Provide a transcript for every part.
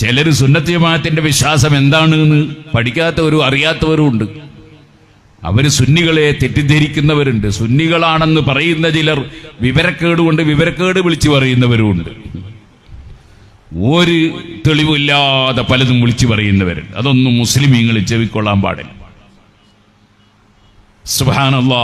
ചിലർ സുന്നത്തിയമാത്തിന്റെ വിശ്വാസം എന്താണെന്ന് പഠിക്കാത്തവരും അറിയാത്തവരും ഉണ്ട്. അവർ സുന്നികളെ തെറ്റിദ്ധരിക്കുന്നവരുണ്ട്. സുന്നികളാണെന്ന് പറയുന്ന ചിലർ വിവരക്കേട് കൊണ്ട് വിവരക്കേട് വിളിച്ചു പറയുന്നവരുമുണ്ട് ഒരു തെളിവില്ലാതെ പലതും വിളിച്ചു പറയുന്നവരുണ്ട്. അതൊന്നും മുസ്ലിമീങ്ങൾ ചെവിക്കൊള്ളാൻ പാടില്ല. സുഹാനല്ല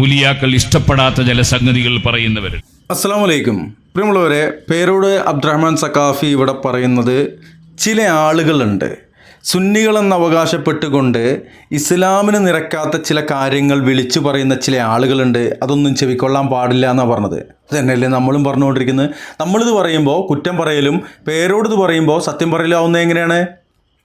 ഔലിയാക്കൾ ഇഷ്ടപ്പെടാത്ത ചില സംഗതികൾ പറയുന്നവരുണ്ട്. അസ്സാം വലൈക്കും പ്രിയമുള്ളവരെ പേരോട് അബ്ദുറഹ്മാൻ സക്കാഫി ഇവിടെ പറയുന്നത് ചില ആളുകളുണ്ട്. സുന്നികളെന്ന് അവകാശപ്പെട്ടുകൊണ്ട് ഇസ്ലാമിന് നിരക്കാത്ത ചില കാര്യങ്ങൾ വിളിച്ചു പറയുന്ന ചില ആളുകളുണ്ട്. അതൊന്നും ചെവിക്കൊള്ളാൻ പാടില്ല എന്നാണ് പറഞ്ഞത്. തന്നെയല്ലേ നമ്മളും പറഞ്ഞുകൊണ്ടിരിക്കുന്നത്. നമ്മളിത് പറയുമ്പോൾ കുറ്റം പറയലും പേരോടിത് പറയുമ്പോൾ സത്യം പറയലാവുന്നത് എങ്ങനെയാണ്?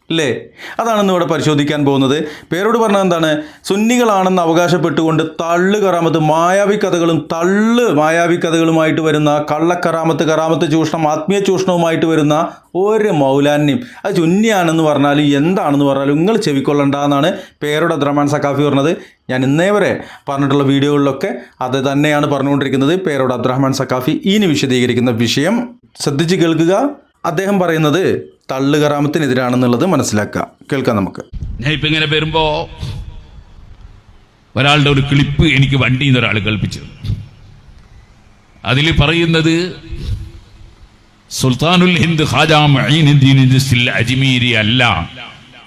അല്ലേ അതാണ് ഇവിടെ പരിശോധിക്കാൻ പോകുന്നത്. പേരോട് പറഞ്ഞത് എന്താണ്? സുന്നികളാണെന്ന് അവകാശപ്പെട്ടുകൊണ്ട് തള്ളു കറാമത്ത് മായാവി കഥകളും തള്ള് മായാവി കഥകളുമായിട്ട് വരുന്ന കള്ളക്കറാമത്ത് കറാമത്ത് ചൂഷണം ആത്മീയ ചൂഷണവുമായിട്ട് വരുന്ന ഒരു മൗലാന്യം. അത് സുന്നിയാണെന്ന് പറഞ്ഞാലും എന്താണെന്ന് പറഞ്ഞാലും നിങ്ങൾ ചെവിക്കൊള്ളണ്ട എന്നാണ് പേരോട് അദ്രമാൻ സക്കാഫി പറഞ്ഞത്. ഞാൻ ഇന്നേ വരെ പറഞ്ഞിട്ടുള്ള വീഡിയോകളിലൊക്കെ അത് തന്നെയാണ് പറഞ്ഞുകൊണ്ടിരിക്കുന്നത്. പേരോട് അബ്ദുറഹ്മാൻ സക്കാഫി ഇനി വിശദീകരിക്കുന്ന വിഷയം. ശ്രദ്ധിച്ച് കേൾക്കുക. അദ്ദേഹം പറയുന്നത് തള്ളുകറാമത്തിനെതിരാണെന്നുള്ളത് മനസ്സിലാക്കാം. കേൾക്കാം നമുക്ക്. ഞാൻ ഇപ്പൊ ഇങ്ങനെ വരുമ്പോ ഒരാളുടെ ഒരു ക്ലിപ്പ് എനിക്ക് വണ്ടിയിൽ നിന്ന് ഒരാൾ കേൾപ്പിച്ചു അതിൽ പറയുന്നത് സുൽത്താനുൽ ഹിന്ദ് ഖാജാ അജ്മീരി അല്ല.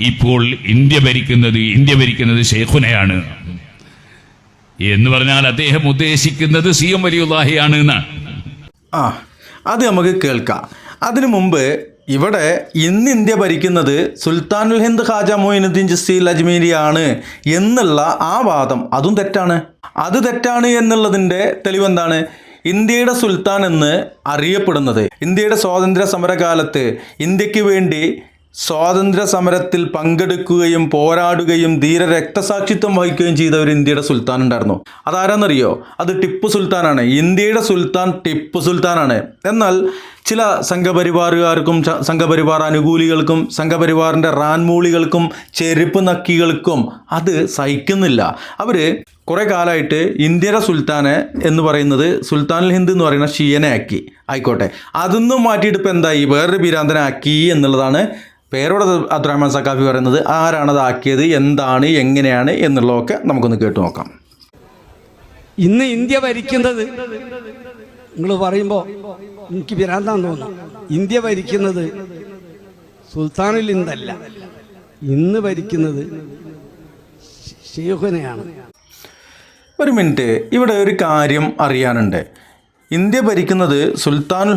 ഇപ്പോൾ ഇന്ത്യ ഭരിക്കുന്നത് ഇന്ത്യ ഭരിക്കുന്നത് ഷെയ്ഖുനയാണ് എന്ന് പറഞ്ഞാൽ അദ്ദേഹം ഉദ്ദേശിക്കുന്നത് സി എം വലിയുല്ലാഹിയാണ് എന്നാണ്. ആ അത് നമുക്ക് കേൾക്കാം. അതിനു മുമ്പ് ഇവിടെ ഇന്ന് ഇന്ത്യ ഭരിക്കുന്നത് സുൽത്താനുൽ ഹിന്ദ് ഖാജ മൊയിനുദ്ദീൻ ജസീൽ അജ്മീരിയാണ് എന്നുള്ള ആ വാദം. അതും തെറ്റാണ്. അത് തെറ്റാണ് എന്നുള്ളതിന്റെ തെളിവെന്താണ്? ഇന്ത്യയുടെ സുൽത്താൻ എന്ന് അറിയപ്പെടുന്നത്. ഇന്ത്യയുടെ സ്വാതന്ത്ര്യ സമരകാലത്ത് ഇന്ത്യയ്ക്ക് വേണ്ടി സ്വാതന്ത്ര്യ സമരത്തിൽ പങ്കെടുക്കുകയും പോരാടുകയും ധീര രക്തസാക്ഷിത്വം വഹിക്കുകയും ചെയ്ത ഒരു ഇന്ത്യയുടെ സുൽത്താൻ ഉണ്ടായിരുന്നു. അതാരാന്നറിയോ? അത് ടിപ്പു സുൽത്താനാണ്. ഇന്ത്യയുടെ സുൽത്താൻ ടിപ്പു സുൽത്താനാണ്. എന്നാൽ ചില സംഘപരിവാറുകാർക്കും സംഘപരിവാർ അനുകൂലികൾക്കും സംഘപരിവാറിന്റെ റാൻമൂളികൾക്കും ചെരുപ്പ് നക്കികൾക്കും അത് സഹിക്കുന്നില്ല. അവർ കുറേ കാലമായിട്ട് ഇന്ത്യയുടെ സുൽത്താനെ എന്ന് പറയുന്നത് സുൽത്താനുൽ ഹിന്ദ് എന്ന് പറയുന്ന ഷിയനെ ആക്കി. ആയിക്കോട്ടെ. അതൊന്നും മാറ്റിയിട്ട് ഇപ്പോൾ എന്തായി? വേറൊരു ഭീരാന്തനാക്കി എന്നുള്ളതാണ് പേരോട് അബ്ദുറഹ്മാൻ സക്കാഫി പറയുന്നത് ആരാണത് ആക്കിയത് എന്താണ് എങ്ങനെയാണ് എന്നുള്ളതൊക്കെ നമുക്കൊന്ന് കേട്ടു നോക്കാം. ഇന്ന് ഇന്ത്യ ഭരിക്കുന്നത് നിങ്ങൾ പറയുമ്പോൾ എനിക്ക് വിരാന്താന്ന് തോന്നുന്നു. ഇന്ത്യ ഭരിക്കുന്നത് സുൽത്താനിൽ ഇന്നല്ല ഇന്ന് ഭരിക്കുന്നത് ഷെയ്ഖുനെയാണ് ഒരു മിനിറ്റ് ഇവിടെ ഒരു കാര്യം അറിയാനുണ്ട്. ഇന്ത്യ ഭരിക്കുന്നത് സുൽത്താനുൽ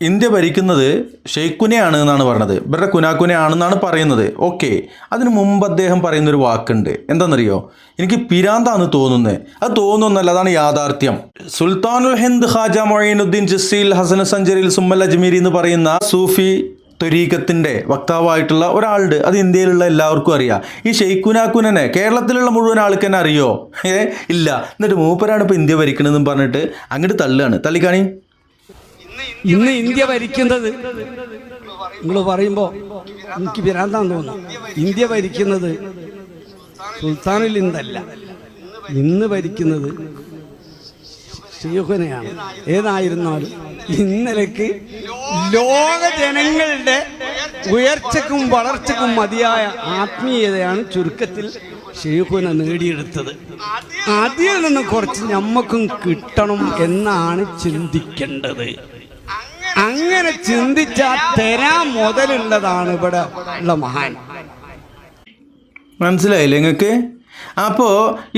ഇന്ത്യ ഭരിക്കുന്നത് ഷെയ്ഖുനെയാണ് എന്നാണ് പറഞ്ഞത്. ഇവരുടെ കുനാക്കുനെയാണെന്നാണ് പറയുന്നത്. ഓക്കെ. അതിന് മുമ്പ് അദ്ദേഹം പറയുന്നൊരു വാക്കുണ്ട്. എന്താണെന്നറിയോ? എനിക്ക് പിരാന്താന്ന് തോന്നുന്നത് അത് തോന്നുന്നല്ല അതാണ് യാഥാർത്ഥ്യം. സുൽത്താനുൽ ഹിന്ദ് ഖാജ മൊയ്നുദ്ദീൻ ജസീൽ ഹസന സഞ്ചരിൽ സുമ്മൽ അജ്മീരി എന്ന് പറയുന്ന സൂഫി ത്വരീഖത്തിന്റെ വക്താവായിട്ടുള്ള ഒരാളുണ്ട്. അത് ഇന്ത്യയിലുള്ള എല്ലാവർക്കും അറിയാം. ഈ ഷെയ്ഖുനാക്കുനെ കേരളത്തിലുള്ള മുഴുവൻ ആൾക്ക് തന്നെ അറിയോ? ഏ ഇല്ല. എന്നിട്ട് മൂപ്പരാണ് ഇപ്പോൾ ഇന്ത്യ ഭരിക്കണമെന്നും പറഞ്ഞിട്ട് അങ്ങോട്ട് തള്ളുകയാണ്. തള്ളിക്കാണി. ഇന്ന് ഇന്ത്യ ഭരിക്കുന്നത് നിങ്ങൾ പറയുമ്പോ എനിക്ക് ഭ്രാന്താന്ന് തോന്നുന്നു. ഇന്ത്യ ഭരിക്കുന്നത് സുൽത്താനിൽ ഇന്നല്ല ഇന്ന് ഭരിക്കുന്നത് ഷെയ്ഖുനെയാണ്. ഏതായിരുന്നാലും ഇന്നലേക്ക് ലോക ജനങ്ങളുടെ ഉയർച്ചക്കും വളർച്ചക്കും മതിയായ ആത്മീയതയാണ് ചുരുക്കത്തിൽ ഷെയ്ഖുന നേടിയെടുത്തത്. അതിൽ നിന്ന് കുറച്ച് നമ്മക്കും കിട്ടണം എന്നാണ് ചിന്തിക്കേണ്ടത്. അങ്ങനെ ചിന്തിച്ച തരാ മുതലുള്ളതാണ് ഇവിടെ ഉള്ള മഹാൻ. മനസ്സിലായില്ലേ നിങ്ങൾക്ക് അപ്പോ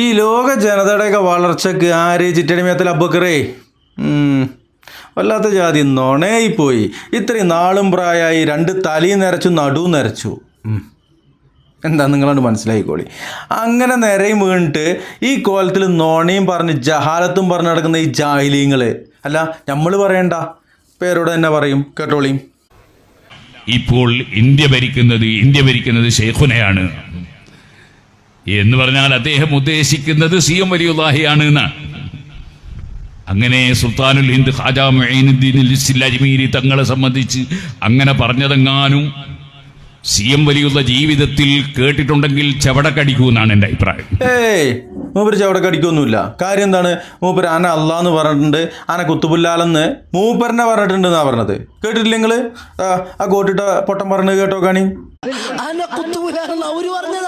ഈ ലോക ജനതയുടെയൊക്കെ വളർച്ചക്ക് ആര് ചിറ്റടിമയത്തിൽ അബക്കറേ വല്ലാത്ത ജാതി പോയി ഇത്രയും നാളും പ്രായമായി രണ്ട് തലി നിറച്ചു നടു നിറച്ചു. എന്താ നിങ്ങളോട് മനസ്സിലായിക്കോളി? അങ്ങനെ നിരയും വീണിട്ട് ഈ കോലത്തിൽ നോണയും പറഞ്ഞ് ജഹാലത്തും പറഞ്ഞ് നടക്കുന്ന ഈ ജാഹിലീങ്ങൾ അല്ല നമ്മൾ പറയണ്ട? പേരോട് തന്നെ പറയും? കേട്ടോളിയും ഇപ്പോൾ ഇന്ത്യ ഭരിക്കുന്നത് ഇന്ത്യ ഭരിക്കുന്നത് ഷെയ്ഖുനയാണ് എന്ന് പറഞ്ഞാൽ അദ്ദേഹം ഉദ്ദേശിക്കുന്നത് സി എം വലിയുല്ലാഹിയാണ് എന്നാണ് അങ്ങനെ സുൽത്താനുൽ ഹിന്ദ് ഖാജ മൊയ്നുദ്ദീൻ തങ്ങളെ സംബന്ധിച്ച് അങ്ങനെ പറഞ്ഞതെങ്ങാനും സി എം വലിയുള്ള ജീവിതത്തിൽ കേട്ടിട്ടുണ്ടെങ്കിൽ ചവടക്കടിക്കൂ എന്നാണ് എന്റെ അഭിപ്രായം. ഏയ് മൂപ്പര് ചവടക്കടിക്കൊന്നുമില്ല. കാര്യം എന്താണ്? മൂപ്പര് ആന അള്ളാന്ന് പറഞ്ഞിട്ടുണ്ട്. ആന കുത്തുപുല്ലാലെന്ന് മൂപ്പരനെ പറഞ്ഞിട്ടുണ്ട് എന്നാ പറഞ്ഞത്. കേട്ടിട്ടില്ല നിങ്ങൾ? ആ, കോട്ടിട്ട പൊട്ടം പറഞ്ഞത് കേട്ടോ കാണി അവർ പറഞ്ഞതാ.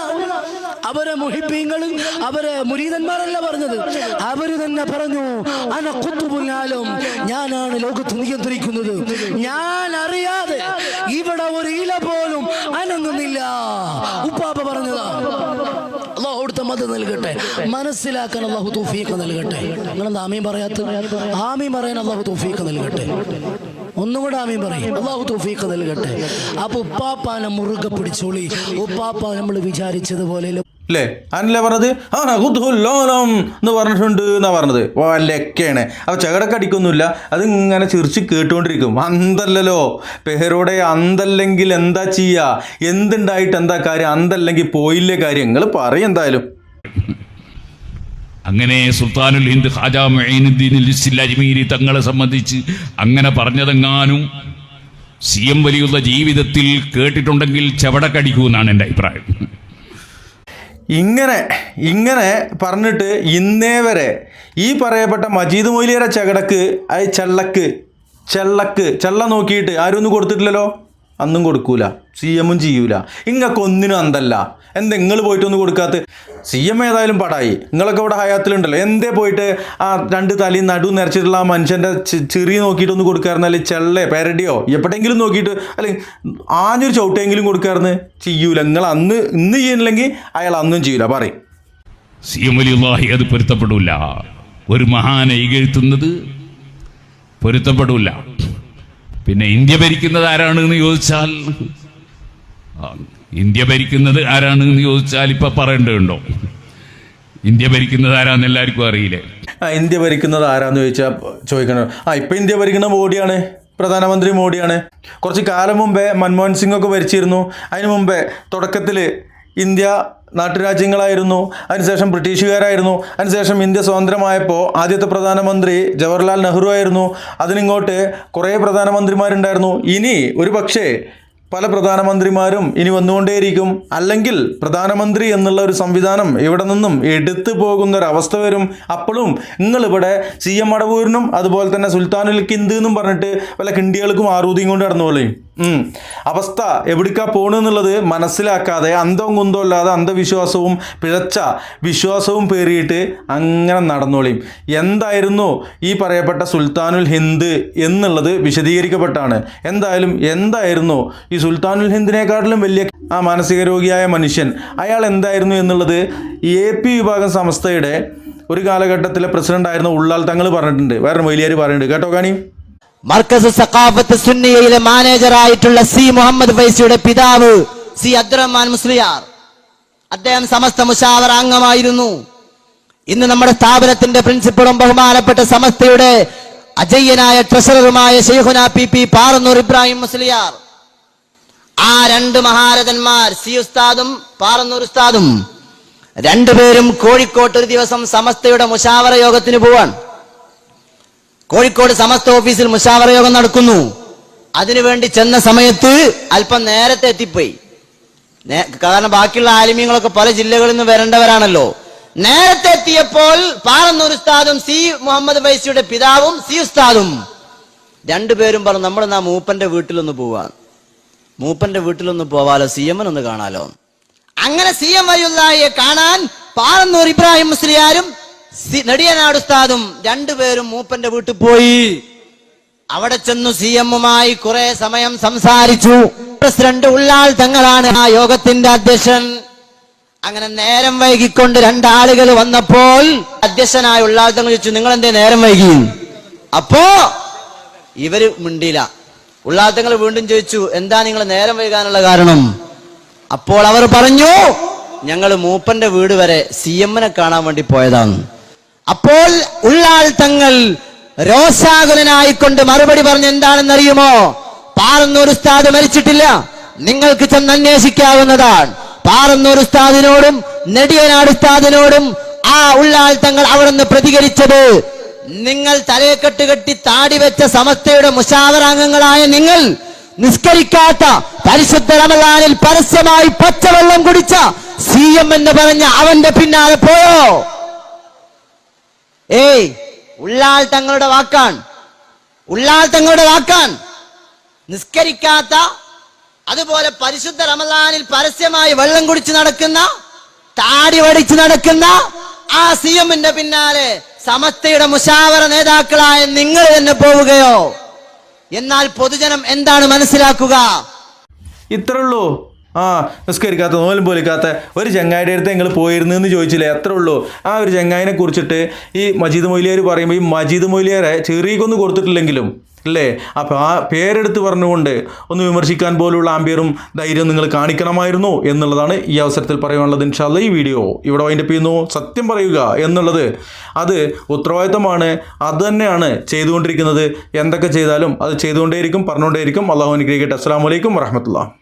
അവരെ മുഹിപ്പീങ്ങളും അവരെ മുരീതന്മാരല്ല പറഞ്ഞത്. അവർ തന്നെ പറഞ്ഞു കുത്തുപുല്ലാലും ഞാനാണ് ലോകത്ത് നിയന്ത്രിക്കുന്നത്. ഞാൻ അറിയാതെ ഇവിടെ ഒരു ഇല പോലും അനങ്ങുന്നില്ല. ഉപ്പാപ്പ പറഞ്ഞതാ അള്ളാഹു അവിടുത്തെ മത നൽകട്ടെ. മനസ്സിലാക്കാൻ അള്ളാഹു തൗഫീഖ് നൽകട്ടെ. നിങ്ങളെന്താ ആമീൻ പറയാത്ത ആമീൻ പറയാൻ അള്ളാഹു തൗഫീഖ് നൽകട്ടെ. ഒന്നും കൂടെ ആമീൻ പറയും. അള്ളാഹു തൗഫീഖ് നൽകട്ടെ. അപ്പൊ ഉപ്പാപ്പാനെ മുറുകെ പിടിച്ചോളി. ഉപ്പാപ്പ നമ്മൾ വിചാരിച്ചതുപോലെ അല്ലേ ആനല്ലേ പറഞ്ഞത്? ആന ലോലം എന്ന് പറഞ്ഞിട്ടുണ്ട് എന്നാ പറഞ്ഞത്. വല്ലൊക്കെയാണ് അപ്പൊ ചകടക്കടിക്കൊന്നുമില്ല അത് അതിങ്ങനെ ചിരിച്ച് കേട്ടുകൊണ്ടിരിക്കും. അന്തല്ലല്ലോ. പേരോടെ അന്തല്ലെങ്കിൽ എന്താ ചെയ്യാ? എന്തുണ്ടായിട്ട് എന്താ കാര്യം? അന്തല്ലെങ്കിൽ പോയില്ലേ കാര്യം? നിങ്ങൾ പറയും എന്തായാലും. അങ്ങനെ സുൽത്താനുൽ ഹിന്ദ് ഖാജാ മൊയ്നുദ്ദീൻ അജ്മീരി തങ്ങളെ സംബന്ധിച്ച് അങ്ങനെ പറഞ്ഞതെങ്ങാനും സി എം വലിയുള്ള ജീവിതത്തിൽ കേട്ടിട്ടുണ്ടെങ്കിൽ ചവടക്കടിക്കൂ എന്നാണ് എന്റെ അഭിപ്രായം. ഇങ്ങനെ ഇങ്ങനെ പറഞ്ഞിട്ട് ഇന്നേ വരെ ഈ പറയപ്പെട്ട മജീദ് മൊയ്ലിയുടെ ചകടക്ക് അത് ചെള്ളക്ക് ചെള്ളക്ക് ചെള്ള നോക്കിയിട്ട് ആരും ഒന്നും കൊടുത്തിട്ടില്ലല്ലോ? അന്നും കൊടുക്കൂല. സി എമ്മും ചെയ്യൂല. ഇങ്ങൾക്ക് ഒന്നിനും അന്തല്ല. എന്താ നിങ്ങൾ പോയിട്ടൊന്നും കൊടുക്കാത്ത? സി എം ഏതായാലും പടായി. നിങ്ങളൊക്കെ ഇവിടെ ഹയാത്തിലുണ്ടല്ലോ. എന്തേ പോയിട്ട് ആ രണ്ട് തലയും നടു നിറച്ചിട്ടുള്ള ആ മനുഷ്യന്റെ ചെറിയ നോക്കിയിട്ടൊന്ന് അല്ലെങ്കിൽ ചെള്ളേ പെരടിയോ? എപ്പോഴെങ്കിലും നോക്കിയിട്ട് അല്ലെങ്കിൽ ആഞ്ഞൊരു ചവിട്ടെങ്കിലും കൊടുക്കാറുന്ന് ചെയ്യൂല. നിങ്ങൾ അന്ന് ഇന്ന് ചെയ്യുന്നില്ലെങ്കിൽ അയാൾ അന്നും ചെയ്യൂല. പറയും. സി എം ലാഹി അത് പൊരുത്തപ്പെടില്ല ഒരു മഹാനെ ഇകഴ്ത്തുന്നത് പൊരുത്തപ്പെടില്ല പിന്നെ ഇന്ത്യ ഭരിക്കുന്നത് ആരാണ് എന്ന് ചോദിച്ചാൽ ഇന്ത്യ ഭരിക്കുന്നത് ആരാണ് എന്ന് ചോദിച്ചാൽ ഇപ്പൊ പറയേണ്ടതുണ്ടോ? ഇന്ത്യ ഭരിക്കുന്നത് ആരാന്ന് എല്ലാവർക്കും അറിയില്ലേ? ഇന്ത്യ ഭരിക്കുന്നത് ആരാന്ന് ചോദിച്ചാൽ ചോദിക്കണം? ആ ഇപ്പൊ ഇന്ത്യ ഭരിക്കുന്ന മോഡിയാണ് പ്രധാനമന്ത്രി മോഡിയാണ്. കുറച്ച് കാലം മുമ്പേ മൻമോഹൻ സിംഗ് ഒക്കെ ഭരിച്ചിരുന്നു. അതിനു മുമ്പേ തുടക്കത്തിൽ ഇന്ത്യ നാട്ടുരാജ്യങ്ങളായിരുന്നു. അതിനുശേഷം ബ്രിട്ടീഷുകാരായിരുന്നു. അതിനുശേഷം ഇന്ത്യ സ്വതന്ത്രമായപ്പോൾ ആദ്യത്തെ പ്രധാനമന്ത്രി ജവഹർലാൽ നെഹ്റു ആയിരുന്നു. അതിനിങ്ങോട്ട് കുറേ പ്രധാനമന്ത്രിമാരുണ്ടായിരുന്നു. ഇനി ഒരു പക്ഷേ പല പ്രധാനമന്ത്രിമാരും ഇനി വന്നുകൊണ്ടേയിരിക്കും അല്ലെങ്കിൽ പ്രധാനമന്ത്രി എന്നുള്ള ഒരു സംവിധാനം ഇവിടെ നിന്നും എടുത്തു പോകുന്ന ഒരു അവസ്ഥ വരും അപ്പോഴും നിങ്ങളിവിടെ സി എം അടവൂരിനും അതുപോലെ തന്നെ സുൽത്താനുൽ കിന്ദ് എന്നും പറഞ്ഞിട്ട് പല കിണ്ടികൾക്കും ആറൂതിയും കൊണ്ട് നടന്നുപോലെയും. അവസ്ഥ എവിടേക്കാ പോണെന്നുള്ളത് മനസ്സിലാക്കാതെ അന്തവും കുന്തവും അന്ധവിശ്വാസവും പിഴച്ച വിശ്വാസവും പേറിയിട്ട് അങ്ങനെ നടന്നോളിയും. എന്തായിരുന്നു ഈ പറയപ്പെട്ട സുൽത്താനുൽ ഹിന്ദ് എന്നുള്ളത് വിശദീകരിക്കപ്പെട്ടാണ്. എന്തായാലും എന്തായിരുന്നു ഈ സുൽത്താനുൽ ഹിന്ദിനെക്കാട്ടിലും വലിയ ആ മാനസിക രോഗിയായ മനുഷ്യൻ? അയാൾ എന്തായിരുന്നു എന്നുള്ളത് എ പി വിഭാഗം സംസ്ഥയുടെ ഒരു കാലഘട്ടത്തിലെ പ്രസിഡന്റ് ആയിരുന്ന ഉള്ളാൽ തങ്ങൾ പറഞ്ഞിട്ടുണ്ട്. വേറെ മൊയിലിയാർ പറയുന്നുണ്ട്. കേട്ടോ കാണി മർക്കസ് സഖാഫത്ത് സുന്നിയയിലെ മാനേജറായിട്ടുള്ള സി മുഹമ്മദ് ഫൈസിയുടെ പിതാവ് സി അബ്ദുറഹ്മാൻ മുസ്ലിയാർ. അദ്ദേഹം സമസ്ത മുഷാവർ അംഗമായിരുന്നു. ഇന്ന് നമ്മുടെ സ്ഥാപനത്തിന്റെ പ്രിൻസിപ്പളും ബഹുമാനപ്പെട്ട സമസ്തയുടെ അജയ്യനായ ട്രഷററുമായ ഷെയ്ഖുന പി പി പാറന്നൂർ ഇബ്രാഹിം മുസ്ലിയാർ. ആ രണ്ട് മഹാരഥന്മാർ സി ഉസ്താദും പാറന്നൂർ ഉസ്താദും രണ്ടുപേരും കോഴിക്കോട്ട് ഒരു ദിവസം സമസ്തയുടെ മുഷാവറ യോഗത്തിന് പോവാൻ കോഴിക്കോട് സമസ്ത ഓഫീസിൽ മുഷാവറ യോഗം നടക്കുന്നു. അതിനുവേണ്ടി ചെന്ന സമയത്ത് അല്പം നേരത്തെ എത്തിപ്പോയി. കാരണം ബാക്കിയുള്ള ആലിമ്യങ്ങളൊക്കെ പല ജില്ലകളിൽ നിന്ന് വരേണ്ടവരാണല്ലോ. നേരത്തെ എത്തിയപ്പോൾ പാറന്നൂർ ഉസ്താദും സി മുഹമ്മദ് ഫൈസിയുടെ പിതാവും സി ഉസ്താദും. രണ്ടുപേരും പറഞ്ഞു നമ്മൾ നാ മൂപ്പന്റെ വീട്ടിലൊന്ന് പോവാ. മൂപ്പന്റെ വീട്ടിലൊന്ന് പോവാലോ സി എം ഒന്ന് കാണാലോ. അങ്ങനെ സി എം വരിയുള്ളയെ കാണാൻ പാറന്നൂർ ഇബ്രാഹിം മുസ്ലിയാരും നെടിയനാട് ഉസ്താദും രണ്ടുപേരും മൂപ്പന്റെ വീട്ടിൽ പോയി. അവിടെ ചെന്നു സി എമ്മുമായി കുറെ സമയം സംസാരിച്ചു. പ്രസിഡന്റ് ഉള്ളാൾ തങ്ങളാണ് ആ യോഗത്തിന്റെ അധ്യക്ഷൻ. അങ്ങനെ നേരം വൈകിക്കൊണ്ട് രണ്ടാളുകൾ വന്നപ്പോൾ അധ്യക്ഷനായ ഉള്ളാൾ തങ്ങൾ ചോദിച്ചു നിങ്ങൾ എന്തേ നേരം വൈകി? അപ്പോ ഇവർ മിണ്ടിയില്ല. ഉള്ളാൾ തങ്ങൾ വീണ്ടും ചോദിച്ചു എന്താ നിങ്ങൾ നേരം വൈകാനുള്ള കാരണം? അപ്പോൾ അവർ പറഞ്ഞു ഞങ്ങൾ മൂപ്പന്റെ വീട് വരെ സി എമ്മിനെ കാണാൻ വേണ്ടി പോയതാണ്. അപ്പോൾ ഉള്ളാൾ തങ്ങൾ രോഷാകുലനായിക്കൊണ്ട് മറുപടി പറഞ്ഞ് എന്താണെന്നറിയുമോ? പാറന്നൂർ ഉസ്താദ് മരിച്ചിട്ടില്ല. നിങ്ങൾക്ക് ചെന്ന് അന്വേഷിക്കാവുന്നതാണ് പാറന്നൂർ ഉസ്താദിനോടും നെടിയനാട് ഉസ്താദിനോടും ആ ഉള്ളാൾ തങ്ങൾ നിന്ന് പ്രതികരിച്ചത് നിങ്ങൾ തലയെക്കെട്ട് കെട്ടി താടി വെച്ച സമസ്തയുടെ മുഷാവറാംഗങ്ങളായ നിങ്ങൾ നിസ്കരിക്കാത്ത പരിശുദ്ധ റമലാനിൽ പരസ്യമായി പച്ചവെള്ളം കുടിച്ച സി എം എന്ന് പറഞ്ഞ അവന്റെ പിന്നാലെ പോയോ? ഏയ് ഉള്ളാൽ തങ്ങളുടെ വാക്കാൻ ഉള്ളാൽ തങ്ങളുടെ വാക്കാൻ നിസ്കരിക്കാത്ത അതുപോലെ പരിശുദ്ധ റമദാനിൽ പരസ്യമായി വെള്ളം കുടിച്ച് നടക്കുന്ന താടി വടിച്ച് നടക്കുന്ന ആ സി എമ്മിന്റെ പിന്നാലെ സമസ്തയുടെ മുഷാവറ നേതാക്കളായ നിങ്ങൾ തന്നെ പോവുകയോ? എന്നാൽ പൊതുജനം എന്താണ് മനസ്സിലാക്കുക? ഇത്രേ ഉള്ളൂ ആ നിസ്കരിക്കാത്ത നോലും പോലിക്കാത്ത ഒരു ചങ്ങായിയുടെ അടുത്ത് നിങ്ങൾ പോയിരുന്നു എന്ന് ചോദിച്ചില്ലേ? എത്ര ഉള്ളൂ. ആ ഒരു ചങ്ങായിനെ കുറിച്ചിട്ട് ഈ മജീദ് മൊയ്ലിയാർ പറയുമ്പോൾ ഈ മജീദ് മൊയ്ലിയാരെ ചെറിയക്കൊന്നും കൊടുത്തിട്ടില്ലെങ്കിലും അല്ലേ? അപ്പോൾ ആ പേരെടുത്ത് പറഞ്ഞുകൊണ്ട് ഒന്ന് വിമർശിക്കാൻ പോലുള്ള ആംബിയറും ധൈര്യവും നിങ്ങൾ കാണിക്കണമായിരുന്നു എന്നുള്ളതാണ് ഈ അവസരത്തിൽ പറയാനുള്ളത്. ഇൻഷാല്ല ഈ വീഡിയോ ഇവിടെ വൈൻഡപ്പ് ചെയ്യുന്നു. സത്യം പറയുക എന്നുള്ളത് അത് ഉത്തരവാദിത്തമാണ്. അത് തന്നെയാണ് ചെയ്തുകൊണ്ടിരിക്കുന്നത്. എന്തൊക്കെ ചെയ്താലും അത് ചെയ്തുകൊണ്ടേയിരിക്കും പറഞ്ഞുകൊണ്ടേയിരിക്കും. അള്ളാഹു അനുഗ്രഹിക്കട്ടെ. അസ്സാം വലൈക്കും വറഹമത്തുള്ള